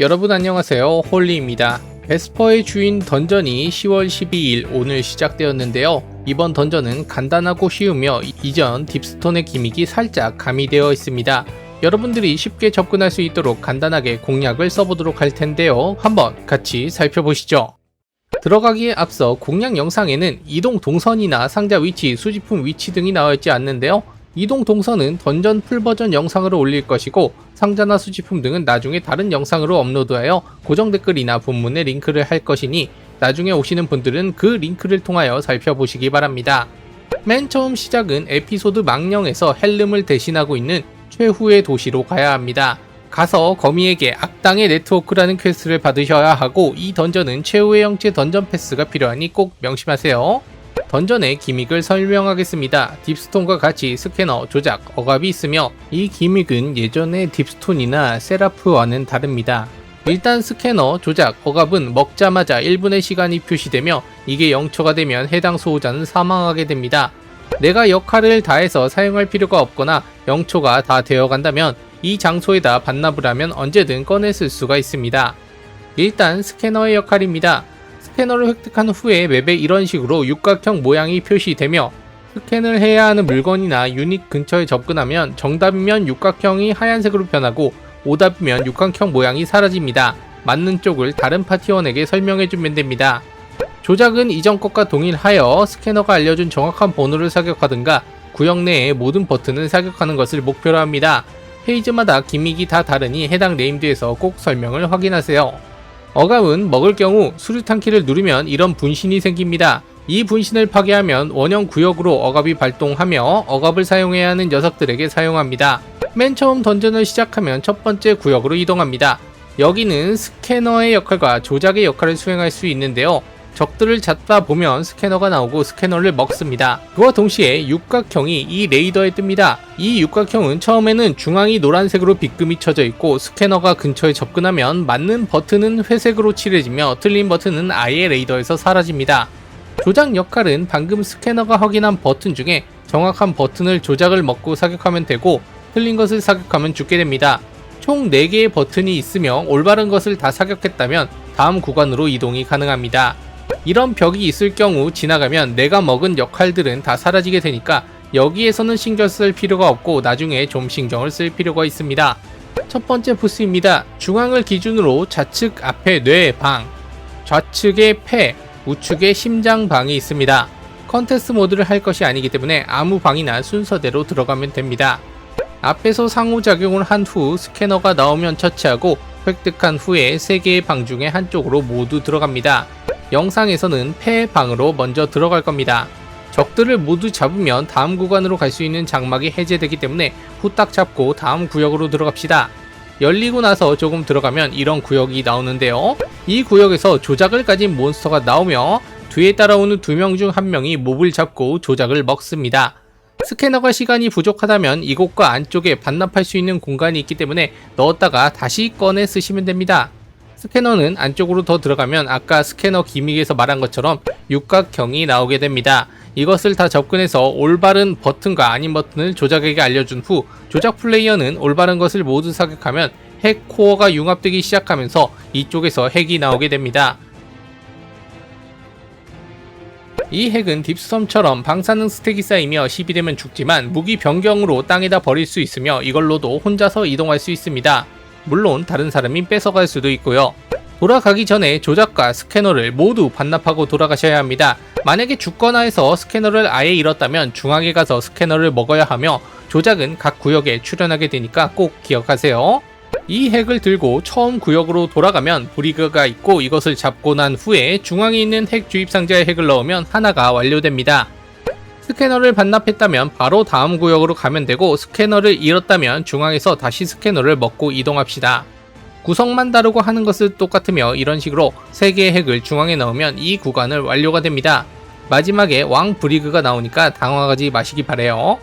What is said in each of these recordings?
여러분 안녕하세요. 홀리입니다. 베스퍼의 주인 던전이 10월 12일 오늘 시작되었는데요. 이번 던전은 간단하고 쉬우며 이전 딥스톤의 기믹이 살짝 가미되어 있습니다. 여러분들이 쉽게 접근할 수 있도록 간단하게 공략을 써보도록 할 텐데요. 한번 같이 살펴보시죠. 들어가기에 앞서 공략 영상에는 이동 동선이나 상자 위치, 수집품 위치 등이 나와 있지 않는데요 이동 동선은 던전 풀 버전 영상으로 올릴 것이고 상자나 수집품 등은 나중에 다른 영상으로 업로드하여 고정 댓글이나 본문에 링크를 할 것이니 나중에 오시는 분들은 그 링크를 통하여 살펴보시기 바랍니다. 맨 처음 시작은 에피소드 망령에서 헬름을 대신하고 있는 최후의 도시로 가야 합니다. 가서 거미에게 악당의 네트워크라는 퀘스트를 받으셔야 하고 이 던전은 최후의 형체 던전 패스가 필요하니 꼭 명심하세요. 던전의 기믹을 설명하겠습니다. 딥스톤과 같이 스캐너, 조작, 억압이 있으며 이 기믹은 예전의 딥스톤이나 세라프와는 다릅니다. 일단 스캐너, 조작, 억압은 먹자마자 1분의 시간이 표시되며 이게 0초가 되면 해당 소호자는 사망하게 됩니다. 내가 역할을 다해서 사용할 필요가 없거나 0초가 다 되어 간다면 이 장소에다 반납을 하면 언제든 쓸 수가 있습니다. 일단 스캐너의 역할입니다. 스캐너를 획득한 후에 맵에 이런 식으로 육각형 모양이 표시되며 스캔을 해야 하는 물건이나 유닛 근처에 접근하면 정답이면 육각형이 하얀색으로 변하고 오답이면 육각형 모양이 사라집니다. 맞는 쪽을 다른 파티원에게 설명해주면 됩니다. 조작은 이전 것과 동일하여 스캐너가 알려준 정확한 번호를 사격하든가 구역 내의 모든 버튼을 사격하는 것을 목표로 합니다. 페이지마다 기믹이 다 다르니 해당 네임드에서 꼭 설명을 확인하세요. 어감은 먹을 경우 수류탄 키를 누르면 이런 분신이 생깁니다. 이 분신을 파괴하면 원형 구역으로 억압이 발동하며 억압을 사용해야 하는 녀석들에게 사용합니다. 맨 처음 던전을 시작하면 첫 번째 구역으로 이동합니다. 여기는 스캐너의 역할과 조작의 역할을 수행할 수 있는데요. 적들을 잡다 보면 스캐너가 나오고 스캐너를 먹습니다. 그와 동시에 육각형이 이 레이더에 뜹니다. 이 육각형은 처음에는 중앙이 노란색으로 빗금이 쳐져 있고 스캐너가 근처에 접근하면 맞는 버튼은 회색으로 칠해지며 틀린 버튼은 아예 레이더에서 사라집니다. 조작 역할은 방금 스캐너가 확인한 버튼 중에 정확한 버튼을 조작을 먹고 사격하면 되고 틀린 것을 사격하면 죽게 됩니다. 총 4개의 버튼이 있으며 올바른 것을 다 사격했다면 다음 구간으로 이동이 가능합니다. 이런 벽이 있을 경우 지나가면 내가 먹은 역할들은 다 사라지게 되니까 여기에서는 신경 쓸 필요가 없고 나중에 좀 신경을 쓸 필요가 있습니다. 첫 번째 부스입니다. 중앙을 기준으로 좌측 앞에 뇌 방, 좌측에 폐, 우측에 심장 방이 있습니다. 컨테스트 모드를 할 것이 아니기 때문에 아무 방이나 순서대로 들어가면 됩니다. 앞에서 상호작용을 한 후 스캐너가 나오면 처치하고 획득한 후에 3개의 방 중에 한쪽으로 모두 들어갑니다. 영상에서는 폐 방으로 먼저 들어갈 겁니다. 적들을 모두 잡으면 다음 구간으로 갈 수 있는 장막이 해제되기 때문에 후딱 잡고 다음 구역으로 들어갑시다. 열리고 나서 조금 들어가면 이런 구역이 나오는데요. 이 구역에서 조작을 가진 몬스터가 나오며 뒤에 따라오는 두 명 중 한 명이 몹을 잡고 조작을 먹습니다. 스캐너가 시간이 부족하다면 이곳과 안쪽에 반납할 수 있는 공간이 있기 때문에 넣었다가 다시 꺼내 쓰시면 됩니다. 스캐너는 안쪽으로 더 들어가면 아까 스캐너 기믹에서 말한 것처럼 육각형이 나오게 됩니다. 이것을 다 접근해서 올바른 버튼과 아닌 버튼을 조작에게 알려준 후 조작 플레이어는 올바른 것을 모두 사격하면 핵 코어가 융합되기 시작하면서 이쪽에서 핵이 나오게 됩니다. 이 핵은 딥스톰처럼 방사능 스택이 쌓이며 10이 되면 죽지만 무기 변경으로 땅에다 버릴 수 있으며 이걸로도 혼자서 이동할 수 있습니다. 물론 다른 사람이 뺏어갈 수도 있고요. 돌아가기 전에 조작과 스캐너를 모두 반납하고 돌아가셔야 합니다. 만약에 죽거나 해서 스캐너를 아예 잃었다면 중앙에 가서 스캐너를 먹어야 하며 조작은 각 구역에 출연하게 되니까 꼭 기억하세요. 이 핵을 들고 처음 구역으로 돌아가면 브리그가 있고 이것을 잡고 난 후에 중앙에 있는 핵 주입 상자에 핵을 넣으면 하나가 완료됩니다. 스캐너를 반납했다면 바로 다음 구역으로 가면 되고 스캐너를 잃었다면 중앙에서 다시 스캐너를 먹고 이동합시다. 구성만 다르고 하는 것은 똑같으며 이런 식으로 3개의 핵을 중앙에 넣으면 이 구간을 완료가 됩니다. 마지막에 왕 브리그가 나오니까 당황하지 마시기 바래요.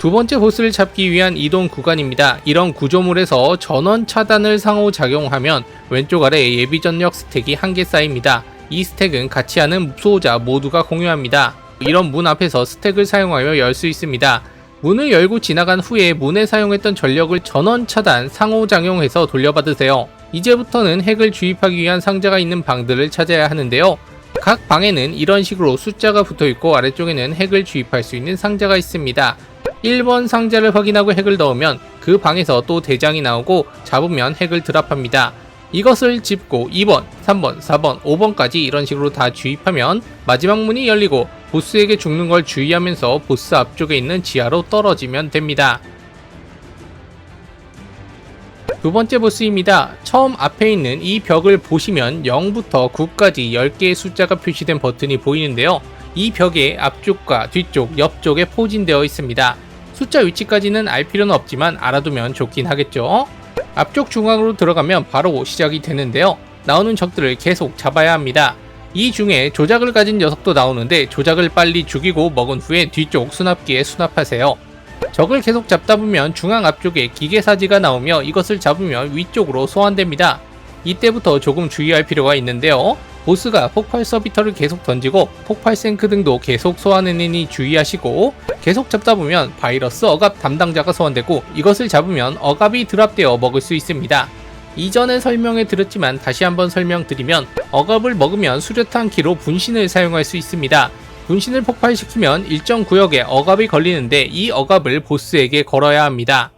두 번째 보스를 잡기 위한 이동 구간입니다. 이런 구조물에서 전원 차단을 상호작용하면 왼쪽 아래 예비 전력 스택이 한 개 쌓입니다. 이 스택은 같이 하는 수호자 모두가 공유합니다. 이런 문 앞에서 스택을 사용하여 열 수 있습니다. 문을 열고 지나간 후에 문에 사용했던 전력을 전원 차단, 상호 작용해서 돌려받으세요. 이제부터는 핵을 주입하기 위한 상자가 있는 방들을 찾아야 하는데요. 각 방에는 이런 식으로 숫자가 붙어 있고 아래쪽에는 핵을 주입할 수 있는 상자가 있습니다. 1번 상자를 확인하고 핵을 넣으면 그 방에서 또 대장이 나오고 잡으면 핵을 드랍합니다. 이것을 짚고 2번, 3번, 4번, 5번까지 이런 식으로 다 주입하면 마지막 문이 열리고 보스에게 죽는 걸 주의하면서 보스 앞쪽에 있는 지하로 떨어지면 됩니다. 두 번째 보스입니다. 처음 앞에 있는 이 벽을 보시면 0부터 9까지 10개의 숫자가 표시된 버튼이 보이는데요. 이 벽의 앞쪽과 뒤쪽, 옆쪽에 포진되어 있습니다. 숫자 위치까지는 알 필요는 없지만 알아두면 좋긴 하겠죠. 앞쪽 중앙으로 들어가면 바로 시작이 되는데요. 나오는 적들을 계속 잡아야 합니다. 이 중에 조작을 가진 녀석도 나오는데 조작을 빨리 죽이고 먹은 후에 뒤쪽 수납기에 수납하세요. 적을 계속 잡다 보면 중앙 앞쪽에 기계사지가 나오며 이것을 잡으면 위쪽으로 소환됩니다. 이때부터 조금 주의할 필요가 있는데요. 보스가 폭발 서비터를 계속 던지고 폭발 생크 등도 계속 소환해내니 주의하시고 계속 잡다 보면 바이러스 억압 담당자가 소환되고 이것을 잡으면 억압이 드랍되어 먹을 수 있습니다. 이전에 설명해 드렸지만 다시 한번 설명드리면 억압을 먹으면 수류탄 키로 분신을 사용할 수 있습니다. 분신을 폭발시키면 일정 구역에 억압이 걸리는데 이 억압을 보스에게 걸어야 합니다.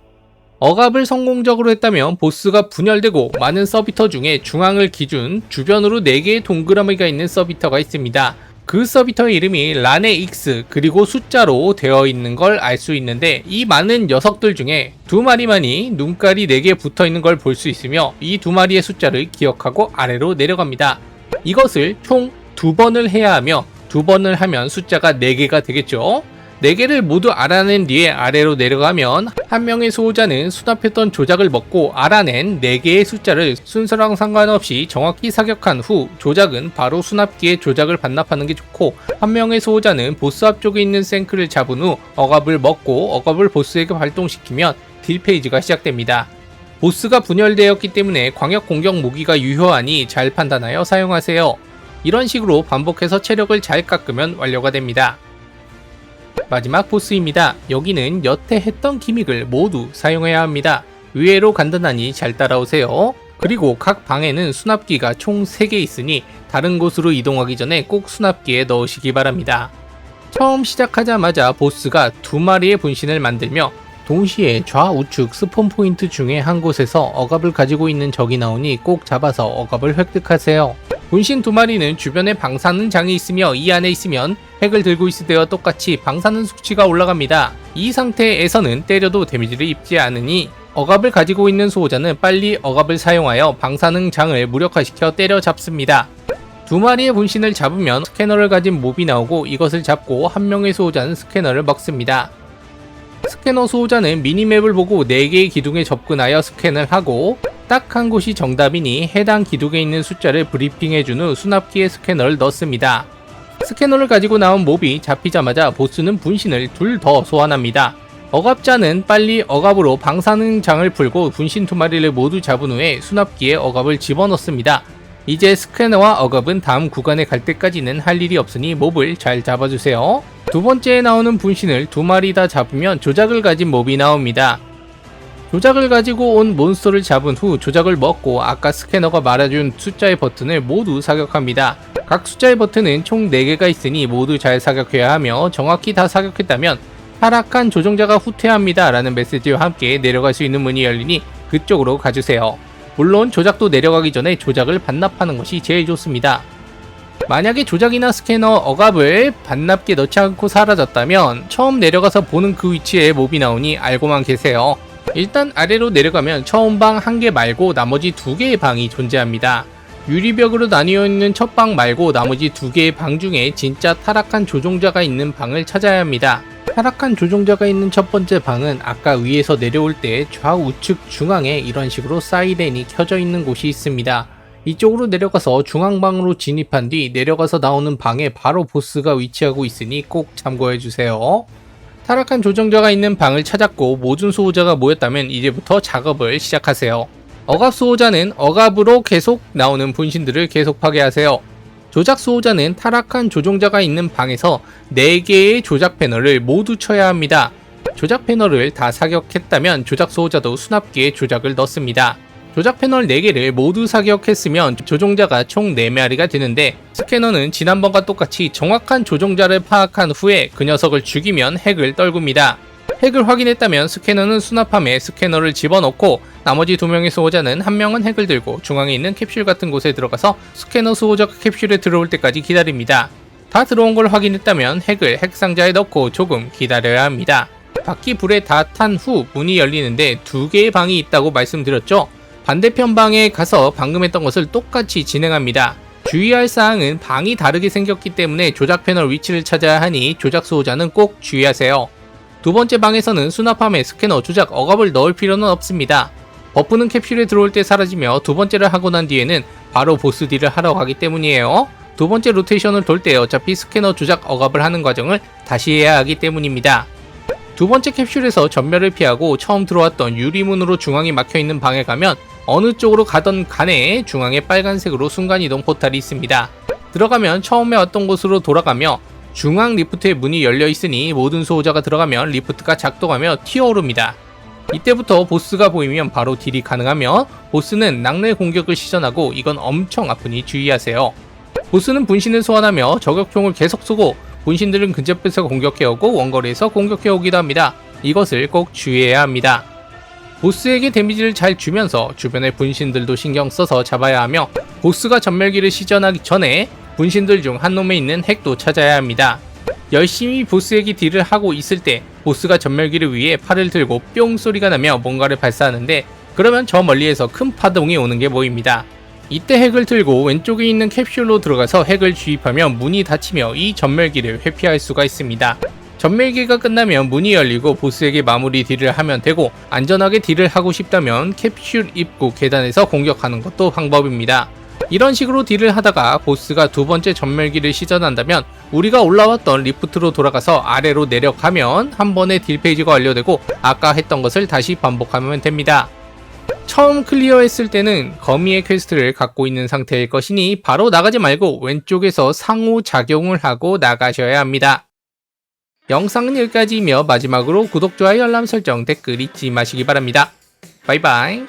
억압을 성공적으로 했다면 보스가 분열되고 많은 서비터 중에 중앙을 기준 주변으로 4개의 동그라미가 있는 서비터가 있습니다. 그 서비터의 이름이 란의 X 그리고 숫자로 되어 있는 걸 알 수 있는데 이 많은 녀석들 중에 두 마리만이 눈깔이 4개 붙어 있는 걸 볼 수 있으며 이 두 마리의 숫자를 기억하고 아래로 내려갑니다. 이것을 총 두 번을 해야 하며 두 번을 하면 숫자가 4개가 되겠죠. 4개를 모두 알아낸 뒤에 아래로 내려가면 한 명의 수호자는 수납했던 조작을 먹고 알아낸 4개의 숫자를 순서랑 상관없이 정확히 사격한 후 조작은 바로 수납기에 조작을 반납하는 게 좋고 한 명의 수호자는 보스 앞쪽에 있는 생크를 잡은 후 억압을 먹고 억압을 보스에게 발동시키면 딜 페이지가 시작됩니다. 보스가 분열되었기 때문에 광역 공격 무기가 유효하니 잘 판단하여 사용하세요. 이런 식으로 반복해서 체력을 잘 깎으면 완료가 됩니다. 마지막 보스입니다. 여기는 여태 했던 기믹을 모두 사용해야 합니다. 의외로 간단하니 잘 따라오세요. 그리고 각 방에는 수납기가 총 3개 있으니 다른 곳으로 이동하기 전에 꼭 수납기에 넣으시기 바랍니다. 처음 시작하자마자 보스가 두 마리의 분신을 만들며 동시에 좌우측 스폰 포인트 중에 한 곳에서 억압을 가지고 있는 적이 나오니 꼭 잡아서 억압을 획득하세요. 분신 두 마리는 주변에 방사능 장이 있으며 이 안에 있으면 핵을 들고 있을 때와 똑같이 방사능 수치가 올라갑니다. 이 상태에서는 때려도 데미지를 입지 않으니 억압을 가지고 있는 수호자는 빨리 억압을 사용하여 방사능 장을 무력화시켜 때려잡습니다. 두 마리의 분신을 잡으면 스캐너를 가진 몹이 나오고 이것을 잡고 한 명의 수호자는 스캐너를 먹습니다. 스캐너 수호자는 미니맵을 보고 4개의 기둥에 접근하여 스캔을 하고 딱 한 곳이 정답이니 해당 기둥에 있는 숫자를 브리핑해준 후 수납기에 스캐너를 넣습니다. 스캐너를 가지고 나온 몹이 잡히자마자 보스는 분신을 둘 더 소환합니다. 억압자는 빨리 억압으로 방사능장을 풀고 분신 두 마리를 모두 잡은 후에 수납기에 억압을 집어넣습니다. 이제 스캐너와 억압은 다음 구간에 갈 때까지는 할 일이 없으니 몹을 잘 잡아주세요. 두 번째에 나오는 분신을 두 마리 다 잡으면 조작을 가진 몹이 나옵니다. 조작을 가지고 온 몬스터를 잡은 후 조작을 먹고 아까 스캐너가 말해준 숫자의 버튼을 모두 사격합니다. 각 숫자의 버튼은 총 4개가 있으니 모두 잘 사격해야 하며 정확히 다 사격했다면 타락한 조종자가 후퇴합니다 라는 메시지와 함께 내려갈 수 있는 문이 열리니 그쪽으로 가주세요. 물론 조작도 내려가기 전에 조작을 반납하는 것이 제일 좋습니다. 만약에 조작이나 스캐너 억압을 반납기에 넣지 않고 사라졌다면 처음 내려가서 보는 그 위치에 몹이 나오니 알고만 계세요. 일단 아래로 내려가면 처음 방 한 개 말고 나머지 두 개의 방이 존재합니다. 유리벽으로 나뉘어 있는 첫 방 말고 나머지 두 개의 방 중에 진짜 타락한 조종자가 있는 방을 찾아야 합니다. 타락한 조종자가 있는 첫 번째 방은 아까 위에서 내려올 때 좌우측 중앙에 이런 식으로 사이렌이 켜져 있는 곳이 있습니다. 이쪽으로 내려가서 중앙방으로 진입한 뒤 내려가서 나오는 방에 바로 보스가 위치하고 있으니 꼭 참고해 주세요. 타락한 조정자가 있는 방을 찾았고 모든 수호자가 모였다면 이제부터 작업을 시작하세요. 억압 수호자는 억압으로 계속 나오는 분신들을 계속 파괴하세요. 조작 수호자는 타락한 조종자가 있는 방에서 4개의 조작 패널을 모두 쳐야 합니다. 조작 패널을 다 사격했다면 조작 수호자도 수납기에 조작을 넣습니다. 조작 패널 4개를 모두 사격했으면 조종자가 총 4마리가 되는데 스캐너는 지난번과 똑같이 정확한 조종자를 파악한 후에 그 녀석을 죽이면 핵을 떨굽니다. 핵을 확인했다면 스캐너는 수납함에 스캐너를 집어넣고 나머지 두 명의 수호자는 한 명은 핵을 들고 중앙에 있는 캡슐 같은 곳에 들어가서 스캐너 수호자가 캡슐에 들어올 때까지 기다립니다. 다 들어온 걸 확인했다면 핵을 핵 상자에 넣고 조금 기다려야 합니다. 바퀴 불에 다 탄 후 문이 열리는데 두 개의 방이 있다고 말씀드렸죠. 반대편 방에 가서 방금 했던 것을 똑같이 진행합니다. 주의할 사항은 방이 다르게 생겼기 때문에 조작 패널 위치를 찾아야 하니 조작 수호자는 꼭 주의하세요. 두 번째 방에서는 수납함에 스캐너 조작 억압을 넣을 필요는 없습니다. 버프는 캡슐에 들어올 때 사라지며 두 번째를 하고 난 뒤에는 바로 보스 딜을 하러 가기 때문이에요. 두 번째 로테이션을 돌 때 어차피 스캐너 조작 억압을 하는 과정을 다시 해야 하기 때문입니다. 두 번째 캡슐에서 전멸을 피하고 처음 들어왔던 유리문으로 중앙이 막혀 있는 방에 가면 어느 쪽으로 가던 간에 중앙에 빨간색으로 순간이동 포탈이 있습니다. 들어가면 처음에 왔던 곳으로 돌아가며 중앙 리프트의 문이 열려 있으니 모든 수호자가 들어가면 리프트가 작동하며 튀어오릅니다. 이때부터 보스가 보이면 바로 딜이 가능하며 보스는 낙뢰 공격을 시전하고 이건 엄청 아프니 주의하세요. 보스는 분신을 소환하며 저격총을 계속 쏘고 분신들은 근접에서 공격해오고 원거리에서 공격해오기도 합니다. 이것을 꼭 주의해야 합니다. 보스에게 데미지를 잘 주면서 주변의 분신들도 신경 써서 잡아야 하며 보스가 전멸기를 시전하기 전에 분신들 중 한 놈에 있는 핵도 찾아야 합니다. 열심히 보스에게 딜을 하고 있을 때 보스가 전멸기를 위해 팔을 들고 뿅 소리가 나며 뭔가를 발사하는데 그러면 저 멀리에서 큰 파동이 오는 게 보입니다. 이때 핵을 들고 왼쪽에 있는 캡슐로 들어가서 핵을 주입하면 문이 닫히며 이 전멸기를 회피할 수가 있습니다. 전멸기가 끝나면 문이 열리고 보스에게 마무리 딜을 하면 되고 안전하게 딜을 하고 싶다면 캡슐 입구 계단에서 공격하는 것도 방법입니다. 이런 식으로 딜을 하다가 보스가 두 번째 전멸기를 시전한다면 우리가 올라왔던 리프트로 돌아가서 아래로 내려가면 한 번에 딜 페이지가 완료되고 아까 했던 것을 다시 반복하면 됩니다. 처음 클리어했을 때는 거미의 퀘스트를 갖고 있는 상태일 것이니 바로 나가지 말고 왼쪽에서 상호작용을 하고 나가셔야 합니다. 영상은 여기까지이며 마지막으로 구독, 좋아요, 알람 설정, 댓글 잊지 마시기 바랍니다. 바이바이.